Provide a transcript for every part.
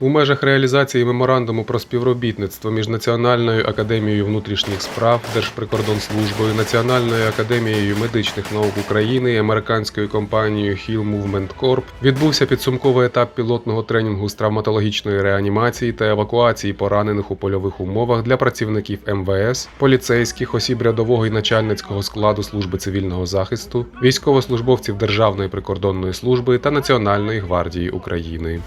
У межах реалізації меморандуму про співробітництво між Національною академією внутрішніх справ, Держприкордонслужбою, Національною академією медичних наук України і американською компанією Hill Movement Corp відбувся підсумковий етап пілотного тренінгу з травматологічної реанімації та евакуації поранених у польових умовах для працівників МВС, поліцейських, осіб рядового і начальницького складу служби цивільного захисту, військовослужбовців Державної прикордонної служби та Національної гвардії України.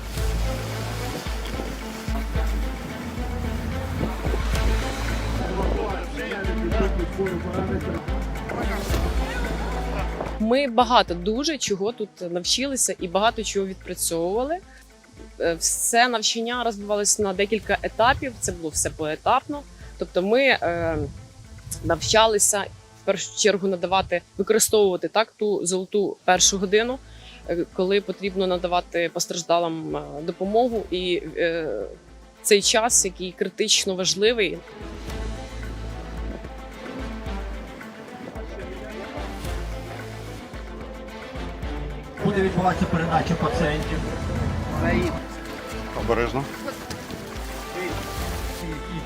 Ми багато дуже чого тут навчилися і багато чого відпрацьовували. Е, Все навчання розбивалося на декілька етапів. Це було все поетапно. Тобто, ми е, навчалися в першу чергу надавати, використовувати так ту золоту першу годину, е, коли потрібно надавати постраждалим е, допомогу, і е, цей час, який критично важливий, Буде відбуватися передача пацієнтів, Обережно. які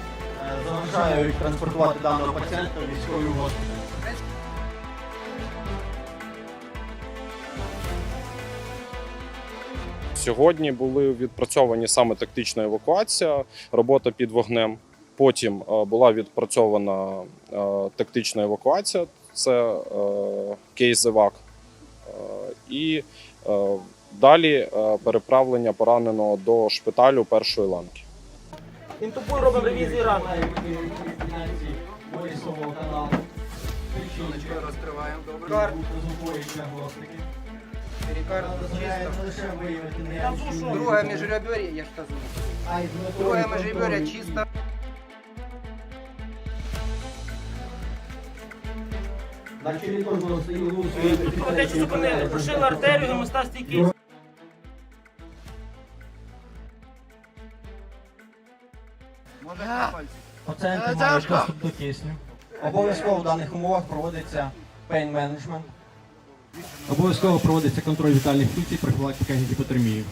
заважають транспортувати даного пацієнта в військовий госпіталь. Сьогодні були відпрацьовані саме тактична евакуація, робота під вогнем. Потім е, була відпрацьована е, тактична евакуація, це е, кейс евак. І е, далі е, переправлення пораненого до шпиталю першої ланки. Інтубуй робимо ревізії ран. каналу. Розкриваємо добре. Друге межребер'я, я ж кажу. Друге межребер'я чисто. Кровотечу зупинили, прошили артерію, гемостастійкість. Пацієнти мають доступ до кисню. Обов'язково в даних умовах проводиться pain management. Обов'язково проводиться контроль вітальних функцій, профілактика гіпотермії.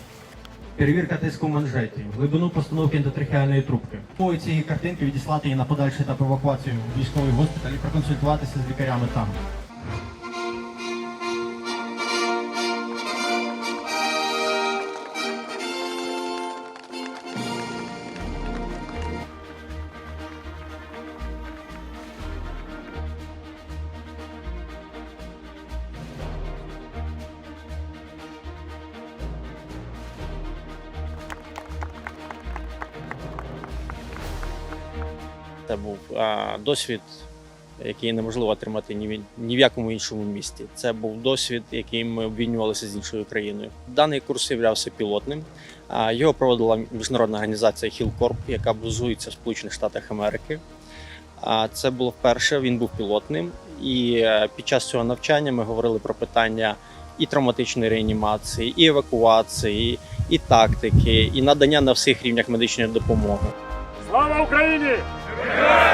Перевірка тиску манжеті, глибину постановки ендотрахеальної трубки. По цієї картинки відіслати її на подальший етап евакуації в військовий госпіталь і проконсультуватися з лікарями там. Це був а, досвід, який неможливо отримати ні, в- ні в якому іншому місті. Це був досвід, яким ми обмінювалися з іншою країною. Даний курс являвся пілотним. Його проводила міжнародна організація Хілкорп, яка базується в Сполучених Штатах Америки. Це було вперше, він був пілотним. І е, під час цього навчання ми говорили про питання і травматичної реанімації, і евакуації, і тактики, і надання на всіх рівнях медичної допомоги. Слава Україні! Yeah.